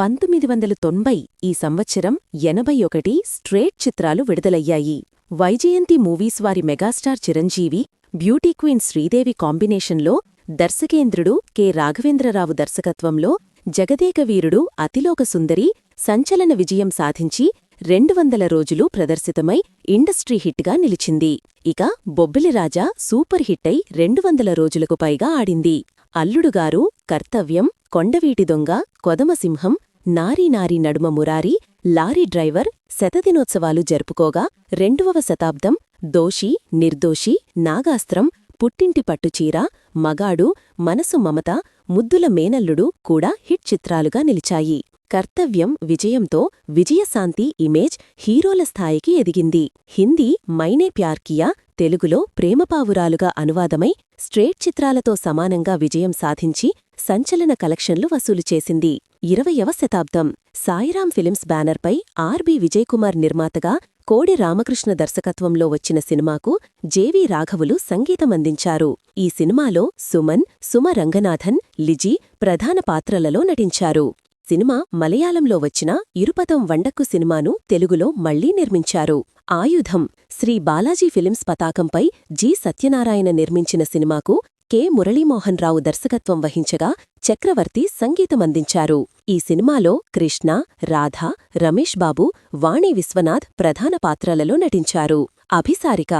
పంతొమ్మిది వందల తొంభై ఈ సంవత్సరం ఎనభై ఒకటి స్ట్రేట్ చిత్రాలు విడుదలయ్యాయి. వైజయంతి మూవీస్ వారి megastar Chiranjeevi beauty queen Sridevi కాంబినేషన్లో దర్శకేంద్రుడు కె. రాఘవేంద్రరావు దర్శకత్వంలో జగదేకవీరుడు అతిలోక సుందరి సంచలన విజయం సాధించి రెండు వందల రోజులు ప్రదర్శితమై ఇండస్ట్రీ హిట్గా నిలిచింది. ఇక బొబ్బిలిరాజా సూపర్ హిట్టై రెండు వందల రోజులకు పైగా ఆడింది. అల్లుడుగారు కర్తవ్యం కొండవీటి దొంగ కొదమసింహం నారీ నారీ నడుమ మురారి లారీ డ్రైవర్ శతదినోత్సవాలు జరుపుకోగా రెండవ శతాబ్దం దోషి నిర్దోషి నాగాస్త్రం పుట్టింటి పట్టుచీర మగాడు మనసు మమత ముద్దుల మేనల్లుడు కూడా హిట్ చిత్రాలుగా నిలిచాయి. కర్తవ్యం విజయంతో విజయశాంతి ఇమేజ్ హీరోల స్థాయికి ఎదిగింది. హిందీ మైనే ప్యార్ కియా తెలుగులో ప్రేమపావురాలుగా అనువాదమై స్ట్రేట్ చిత్రాలతో సమానంగా విజయం సాధించి సంచలన కలెక్షన్లు వసూలు చేసింది. ఇరవయవ శతాబ్దం. సాయిరాం ఫిలిమ్స్ బ్యానర్పై ఆర్బి విజయకుమార్ నిర్మాతగా కోడి రామకృష్ణ దర్శకత్వంలో వచ్చిన సినిమాకు జేవీ రాఘవులు సంగీతమందించారు. ఈ సినిమాలో సుమన్ సుమ రంగనాథన్ లిజీ ప్రధాన పాత్రలలో నటించారు. సినిమా మలయాళంలో వచ్చిన ఇరుపదం వండక్కు సినిమాను తెలుగులో మళ్ళీ నిర్మించారు. ఆయుధం శ్రీ బాలాజీ ఫిలిమ్స్ పతాకంపై జి. సత్యనారాయణ నిర్మించిన సినిమాకు కె. మురళీమోహన్ రావు దర్శకత్వం వహించగా చక్రవర్తి సంగీతమందించారు. ఈ సినిమాలో కృష్ణ రాధ రమేష్ బాబు వాణి విశ్వనాథ్ ప్రధాన పాత్రలలో నటించారు. అభిసారిక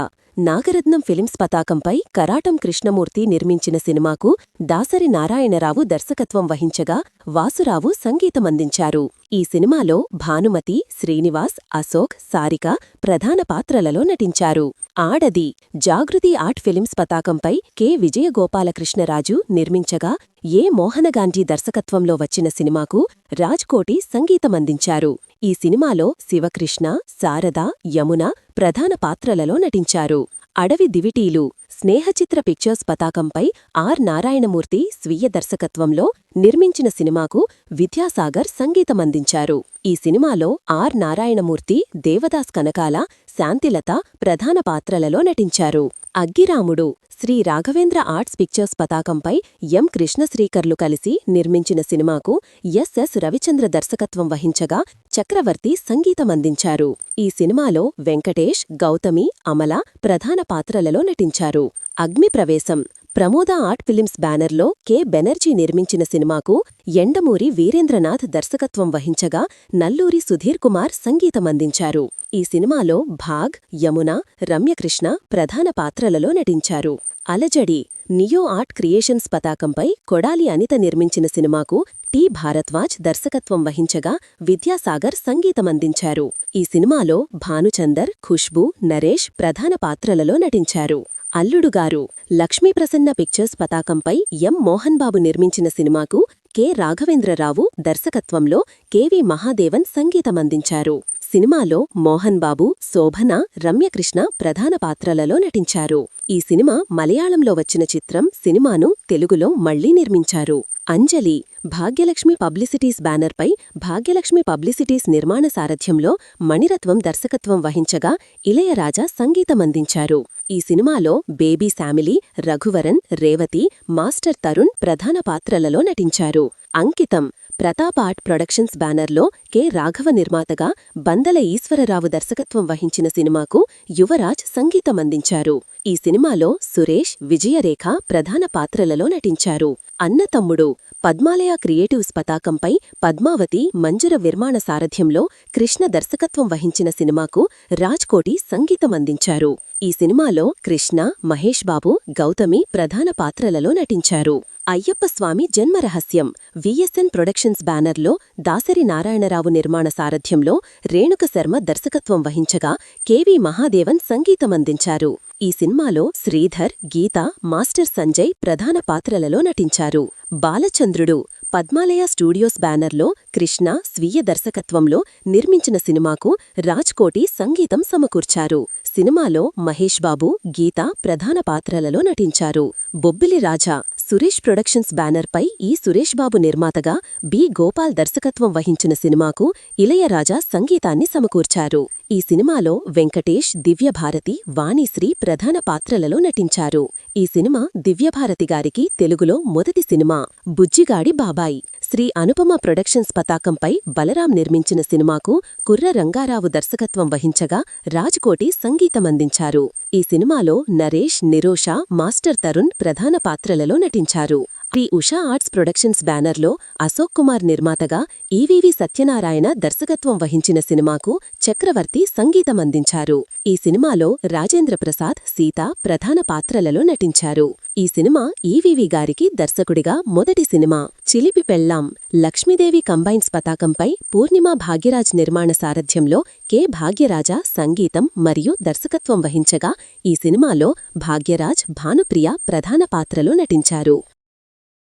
నాగరత్నం ఫిలిమ్స్ పతాకంపై కరాటం కృష్ణమూర్తి నిర్మించిన సినిమాకు దాసరి నారాయణరావు దర్శకత్వం వహించగా వాసురావు సంగీతమందించారు. ఈ సినిమాలో భానుమతి శ్రీనివాస్ అశోక్ సారిక ప్రధాన పాత్రలలో నటించారు. ఆడది జాగృతి ఆర్ట్ ఫిలిమ్స్ పతాకంపై కె. విజయగోపాలకృష్ణరాజు నిర్మించగా ఏ. మోహనగాంధీ దర్శకత్వంలో వచ్చిన సినిమాకు రాజ్కోటి సంగీతమందించారు. ఈ సినిమాలో శివకృష్ణ శారద యమున ప్రధాన పాత్రలలో నటించారు. అడవి దివిటీలు స్నేహచిత్ర పిక్చర్స్ పతాకంపై ఆర్. నారాయణమూర్తి స్వీయ దర్శకత్వంలో నిర్మించిన సినిమాకు విద్యాసాగర్ సంగీతమందించారు. ఈ సినిమాలో ఆర్. నారాయణమూర్తి దేవదాస్ కనకాల శాంతిలత ప్రధాన పాత్రలలో నటించారు. అగ్గిరాముడు శ్రీ రాఘవేంద్ర ఆర్ట్స్ పిక్చర్స్ పతాకంపై ఎం. కృష్ణశ్రీకర్లు కలిసి నిర్మించిన సినిమాకు ఎస్ఎస్ రవిచంద్ర దర్శకత్వం వహించగా చక్రవర్తి సంగీతమందించారు. ఈ సినిమాలో వెంకటేష్ గౌతమి అమల ప్రధాన పాత్రలలో నటించారు. అగ్నిప్రవేశం ప్రమోద ఆర్ట్ ఫిలిమ్స్ బ్యానర్లో కె. బెనర్జీ నిర్మించిన సినిమాకు ఎండమూరి వీరేంద్రనాథ్ దర్శకత్వం వహించగా నల్లూరి సుధీర్ కుమార్ సంగీతమందించారు. ఈ సినిమాలో భాగ్ యమున రమ్యకృష్ణ ప్రధాన పాత్రలలో నటించారు. అలజడి నియో ఆర్ట్ క్రియేషన్స్ పతాకంపై కొడాలి అనిత నిర్మించిన సినిమాకు టి భారద్వాజ్ దర్శకత్వం వహించగా విద్యాసాగర్ సంగీతమందించారు. ఈ సినిమాలో భానుచందర్ ఖుష్బూ నరేష్ ప్రధాన పాత్రలలో నటించారు. అల్లుడుగారు లక్ష్మీప్రసన్న పిక్చర్స్ పతాకంపై ఎం. మోహన్బాబు నిర్మించిన సినిమాకు కె. రాఘవేంద్రరావు దర్శకత్వంలో కెవి మహాదేవన్ సంగీతమందించారు. సినిమాలో మోహన్ బాబు శోభన రమ్యకృష్ణ ప్రధాన పాత్రలలో నటించారు. ఈ సినిమా మలయాళంలో వచ్చిన చిత్రం సినిమాను తెలుగులో మళ్ళీ నిర్మించారు. అంజలి భాగ్యలక్ష్మి పబ్లిసిటీస్ బ్యానర్పై భాగ్యలక్ష్మి పబ్లిసిటీస్ నిర్మాణ సారథ్యంలో మణిరత్వం దర్శకత్వం వహించగా ఇళయరాజా సంగీతమందించారు. ఈ సినిమాలో బేబీ శామిలీ రఘువరన్ రేవతి మాస్టర్ తరుణ్ ప్రధాన పాత్రలలో నటించారు. అంకితం ప్రతాప్ ఆర్ట్ ప్రొడక్షన్స్ బ్యానర్లో కె. రాఘవ నిర్మాతగా బందల ఈశ్వరరావు దర్శకత్వం వహించిన సినిమాకు యువరాజ్ సంగీతమందించారు. ఈ సినిమాలో సురేష్ విజయరేఖ ప్రధాన పాత్రలలో నటించారు. అన్నతమ్ముడు పద్మాలయ క్రియేటివ్స్ పతాకంపై పద్మావతి మంజుర విర్మాణ సారథ్యంలో కృష్ణ దర్శకత్వం వహించిన సినిమాకు రాజ్కోటి సంగీతమందించారు. ఈ సినిమాలో కృష్ణ మహేష్ బాబు గౌతమి ప్రధాన పాత్రలలో నటించారు. అయ్యప్పస్వామి జన్మరహస్యం విఎస్ఎన్ ప్రొడక్షన్స్ బ్యానర్లో దాసరి నారాయణరావు నిర్మాణ సారథ్యంలో రేణుక శర్మ దర్శకత్వం వహించగా కెవి మహాదేవన్ సంగీతమందించారు. ఈ సినిమాలో శ్రీధర్ గీత మాస్టర్ సంజయ్ ప్రధాన పాత్రలలో నటించారు. బాలచంద్రుడు పద్మాలయ స్టూడియోస్ బ్యానర్లో కృష్ణ స్వీయ దర్శకత్వంలో నిర్మించిన సినిమాకు రాజ్కోటి సంగీతం సమకూర్చారు. సినిమాలో మహేష్ బాబు గీత ప్రధాన పాత్రలలో నటించారు. బొబ్బిలి రాజా సురేష్ ప్రొడక్షన్స్ బ్యానర్పై ఈ సురేష్ బాబు నిర్మాతగా బి. గోపాల్ దర్శకత్వం వహించిన సినిమాకు ఇళయరాజా సంగీతాన్ని సమకూర్చారు. ఈ సినిమాలో వెంకటేష్ దివ్యభారతి వాణిశ్రీ ప్రధాన పాత్రలలో నటించారు. ఈ సినిమా దివ్యభారతి గారికి తెలుగులో మొదటి సినిమా బుజ్జిగాడి బాబాయి. శ్రీ అనుపమ ప్రొడక్షన్స్ పతాకంపై బలరాం నిర్మించిన సినిమాకు కుర్ర రంగారావు దర్శకత్వం వహించగా రాజ్కోటి సంగీతమందించారు. ఈ సినిమాలో నరేష్ నిరోష మాస్టర్ తరుణ్ ప్రధాన పాత్రలలో నటించారు. శ్రీ ఉషా ఆర్ట్స్ ప్రొడక్షన్స్ బ్యానర్లో అశోక్ కుమార్ నిర్మాతగా ఈవీవి సత్యనారాయణ దర్శకత్వం వహించిన సినిమాకు చక్రవర్తి సంగీతమందించారు. ఈ సినిమాలో రాజేంద్ర ప్రసాద్ సీత ప్రధాన పాత్రలలో నటించారు. ఈ సినిమా ఈవీవి గారికి దర్శకుడిగా మొదటి సినిమా. చిలిపి పెళ్ళాం లక్ష్మీదేవి కంబైన్స్ పతాకంపై పూర్ణిమ భాగ్యరాజ్ నిర్మాణ సారథ్యంలో కె. భాగ్యరాజ సంగీతం మరియు దర్శకత్వం వహించగా ఈ సినిమాలో భాగ్యరాజ్ భానుప్రియ ప్రధాన పాత్రలో నటించారు.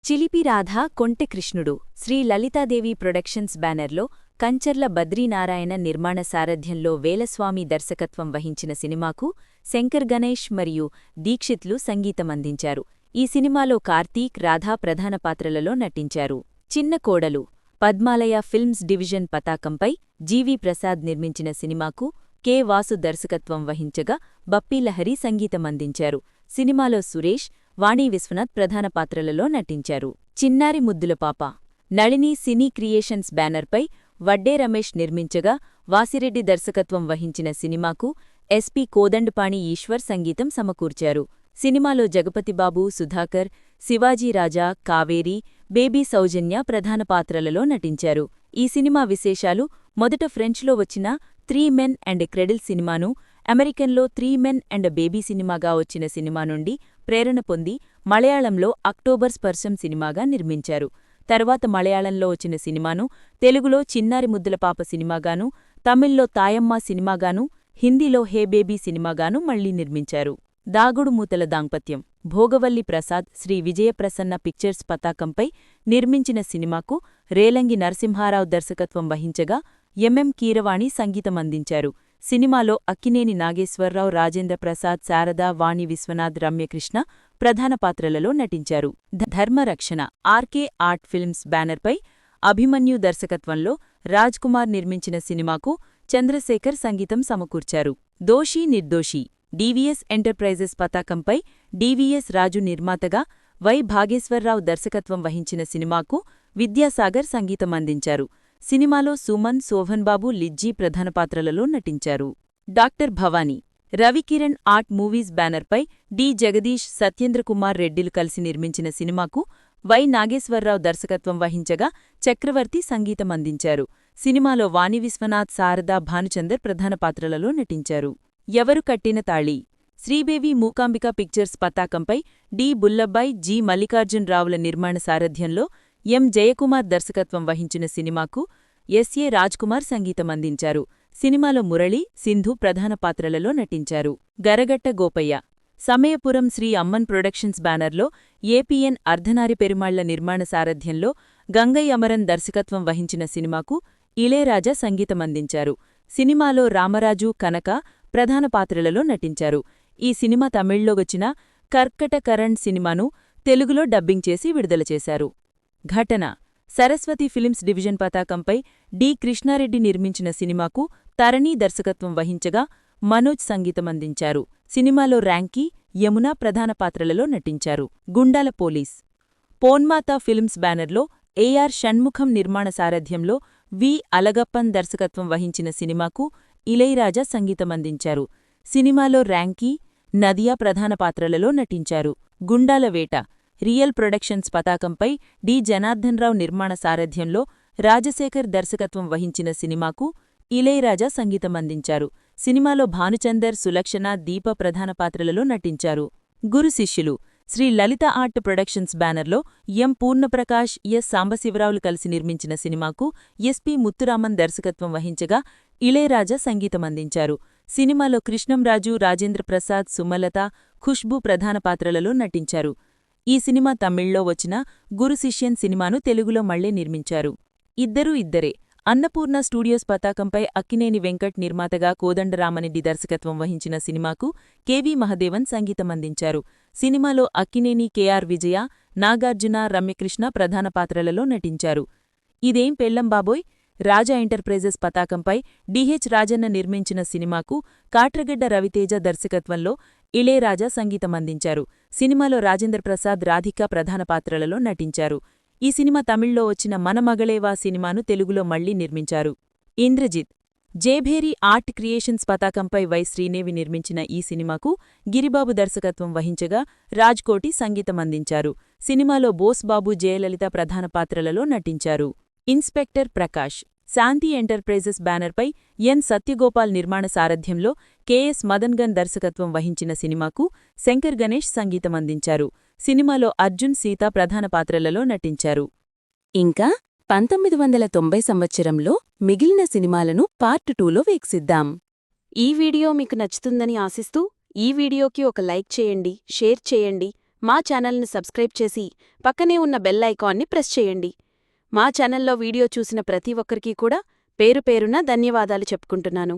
చిలిపి రాధ కొంటె కృష్ణుడు శ్రీ లలితాదేవి ప్రొడక్షన్స్ బ్యానర్లో కంచర్ల బద్రీనారాయణ నిర్మాణ సారథ్యంలో వేలస్వామి దర్శకత్వం వహించిన సినిమాకు శంకర్ గణేష్ మరియు దీక్షిత్లు సంగీతమందించారు ఈ సినిమాలో కార్తీక్ రాధా ప్రధాన పాత్రలలో నటించారు. చిన్న కోడలు పద్మాలయ ఫిల్మ్స్ డివిజన్ పతాకంపై జీవి ప్రసాద్ నిర్మించిన సినిమాకు కె వాసు దర్శకత్వం వహించగా బప్పీలహరి సంగీతమందించారు సినిమాలో సురేష్ వాణి విశ్వనాథ్ ప్రధాన పాత్రలలో నటించారు. చిన్నారి ముద్దుల పాప. నళిని సినీ క్రియేషన్స్ బ్యానర్పై వడ్డే రమేష్ నిర్మించగా వాసిరెడ్డి దర్శకత్వం వహించిన సినిమాకు ఎస్పి కోదండపాణి ఈశ్వర్ సంగీతం సమకూర్చారు. సినిమాలో జగపతిబాబు సుధాకర్ శివాజీరాజా కావేరి బేబీ సౌజన్య ప్రధాన పాత్రలలో నటించారు. ఈ సినిమా విశేషాలు మొదట ఫ్రెంచ్లో వచ్చిన త్రీ మెన్ అండ్ క్రెడిల్ సినిమాను అమెరికన్లో త్రీ మెన్ అండ్ బేబీ సినిమాగా వచ్చిన సినిమా నుండి ప్రేరణ పొంది మలయాళంలో అక్టోబర్ స్పర్శం సినిమాగా నిర్మించారు. తర్వాత మలయాళంలో వచ్చిన సినిమాను తెలుగులో చిన్నారి ముద్దుల పాప సినిమాగాను తమిళ్ళో తాయమ్మ సినిమాగాను హిందీలో హే బేబీ సినిమాగాను మళ్ళీ నిర్మించారు. దాగుడు మూతల దాంపత్యం భోగవల్లి ప్రసాద్ శ్రీ విజయప్రసన్న పిక్చర్స్ పతాకంపై నిర్మించిన సినిమాకు రేలంగి నరసింహారావు దర్శకత్వం వహించగా ఎంఎం కీరవాణి సంగీతమందించారు సినిమాలో అక్కినేని నాగేశ్వరరావు రాజేంద్ర ప్రసాద్ శారద వాణి విశ్వనాథ్ రమ్యకృష్ణ ప్రధాన పాత్రలలో నటించారు. ధర్మరక్షణ ఆర్కే ఆర్ట్ ఫిల్మ్స్ బ్యానర్పై అభిమన్యు దర్శకత్వంలో రాజ్ కుమార్ నిర్మించిన సినిమాకు చంద్రశేఖర్ సంగీతం సమకూర్చారు. దోషీ నిర్దోషి డీవీఎస్ ఎంటర్ప్రైజెస్ పతాకంపై డీవీఎస్ రాజు నిర్మాతగా వై భాగేశ్వరరావు దర్శకత్వం వహించిన సినిమాకు విద్యాసాగర్ సంగీతం అందించారు. సినిమాలో సుమన్ శోభన్బాబు లిజ్జీ ప్రధాన పాత్రలలో నటించారు. Doctor Bhavani Ravikiran art movies బ్యానర్పై డి. జగదీష్ సత్యేంద్రకుమార్ రెడ్డిలు కలిసి నిర్మించిన సినిమాకు వై. నాగేశ్వరరావు దర్శకత్వం వహించగా చక్రవర్తి సంగీతమందించారు సినిమాలో వాణి విశ్వనాథ్ శారదా భానుచందర్ ప్రధాన పాత్రలలో నటించారు. ఎవరు కట్టిన తాళి? శ్రీదేవి మూకాంబిక పిక్చర్స్ పతాకంపై డి. బుల్లబ్బాయ్ జి. మల్లికార్జున్ రావుల నిర్మాణ సారథ్యంలో ఎం. జయకుమార్ దర్శకత్వం వహించిన సినిమాకు ఎస్ఏ రాజ్కుమార్ సంగీతమందించారు. సినిమాలో మురళి సింధు ప్రధాన పాత్రలలో నటించారు. గరగట్ట గోపయ్య. సమయపురం శ్రీ అమ్మన్ ప్రొడక్షన్స్ బ్యానర్లో ఏపీఎన్ అర్ధనారి పెరుమాళ్ళ నిర్మాణ సారథ్యంలో గంగై అమరన్ దర్శకత్వం వహించిన సినిమాకు ఇళయరాజా సంగీతమందించారు. సినిమాలో రామరాజు కనక ప్రధాన పాత్రలలో నటించారు. ఈ సినిమా తమిళ్ళో వచ్చిన కర్కట కరణ్ సినిమాను తెలుగులో డబ్బింగ్ చేసి విడుదల చేశారు. ఘటన. సరస్వతి ఫిలిమ్స్ డివిజన్ పతాకంపై డి. కృష్ణారెడ్డి నిర్మించిన సినిమాకు తరణీ దర్శకత్వం వహించగా మనోజ్ సంగీతమందించారు. సినిమాలో ర్యాంకీ యమున ప్రధాన పాత్రలలో నటించారు. గుండాల పోలీస్. పోన్మాతా ఫిల్మ్స్ బ్యానర్లో ఏఆర్ షణ్ముఖం నిర్మాణ సారథ్యంలో వి. అలగప్పన్ దర్శకత్వం వహించిన సినిమాకు ఇలైరాజా సంగీతమందించారు. సినిమాలో ర్యాంకీ నదియా ప్రధాన పాత్రలలో నటించారు. గుండాల వేట. రియల్ ప్రొడక్షన్స్ పతాకంపై డి. జనార్దన్రావు నిర్మాణ సారథ్యంలో రాజశేఖర్ దర్శకత్వం వహించిన సినిమాకు ఇలైరాజా సంగీతమందించారు. సినిమాలో భానుచందర్ సులక్షణ దీప ప్రధాన పాత్రలలో నటించారు. గురు శిష్యులు శ్రీ లలిత ఆర్ట్ ప్రొడక్షన్స్ బ్యానర్లో ఎం. పూర్ణప్రకాష్ ఎస్. సాంబశివరావులు కలిసి నిర్మించిన సినిమాకు ఎస్పి ముత్తురామన్ దర్శకత్వం వహించగా ఇళయరాజా సంగీతమందించారు. సినిమాలో కృష్ణంరాజు రాజేంద్ర ప్రసాద్ సుమలత ఖుష్బు ప్రధాన పాత్రలలో నటించారు. ఈ సినిమా తమిళ్ళో వచ్చిన గురు శిష్యన్ సినిమాను తెలుగులో మళ్ళీ నిర్మించారు. ఇద్దరూ ఇద్దరే. అన్నపూర్ణ స్టూడియోస్ పతాకంపై అక్కినేని వెంకట్ నిర్మాతగా కోదండరామనిడ్డి దర్శకత్వం వహించిన సినిమాకు కెవి మహదేవన్ సంగీతమందించారు సినిమాలో అక్కినేని కెఆర్ విజయ నాగార్జున రమ్యకృష్ణ ప్రధాన పాత్రలలో నటించారు. ఇదేం పెళ్ళంబాబోయ్ బాబోయ్? రాజా ఎంటర్ప్రైజెస్ పతాకంపై డిహెచ్ రాజన్న నిర్మించిన సినిమాకు కాట్రగడ్డ రవితేజ దర్శకత్వంలో ఇళేరాజా సంగీతమందించారు. సినిమాలో రాజేంద్ర ప్రసాద్ రాధిక ప్రధాన పాత్రలలో నటించారు. ఈ సినిమా తమిళ్ళో వచ్చిన మన మగళేవా సినిమాను తెలుగులో మళ్ళీ నిర్మించారు. ఇంద్రజిత్. జేభేరి ఆర్ట్ క్రియేషన్స్ పతాకంపై వై శ్రీనేవి నిర్మించిన ఈ సినిమాకు గిరిబాబు దర్శకత్వం వహించగా రాజ్కోటి సంగీతమందించారు. సినిమాలో బోస్బాబు జయలలిత ప్రధాన పాత్రలలో నటించారు. ఇన్స్పెక్టర్ ప్రకాష్ శాంతి ఎంటర్ప్రైజెస్ బ్యానర్పై ఎన్. సత్యగోపాల్ నిర్మాణ సారథ్యంలో కెఎస్ మదన్గన్ దర్శకత్వం వహించిన సినిమాకు శంకర్ గణేష్ సంగీతమందించారు సినిమాలో అర్జున్ సీత ప్రధాన పాత్రలలో నటించారు. ఇంకా పంతొమ్మిది వందల తొంభై సంవత్సరంలో మిగిలిన సినిమాలను పార్ట్ టూలో వీక్షిద్దాం. ఈ వీడియో మీకు నచ్చుతుందని ఆశిస్తూ ఈ వీడియోకి ఒక లైక్ చేయండి షేర్ చేయండి మా ఛానల్ని సబ్స్క్రైబ్ చేసి పక్కనే ఉన్న బెల్ ఐకాన్ని ప్రెస్ చేయండి. మా ఛానల్లో వీడియో చూసిన ప్రతి ఒక్కరికీ కూడా పేరు పేరున ధన్యవాదాలు చెప్పుకుంటున్నాను.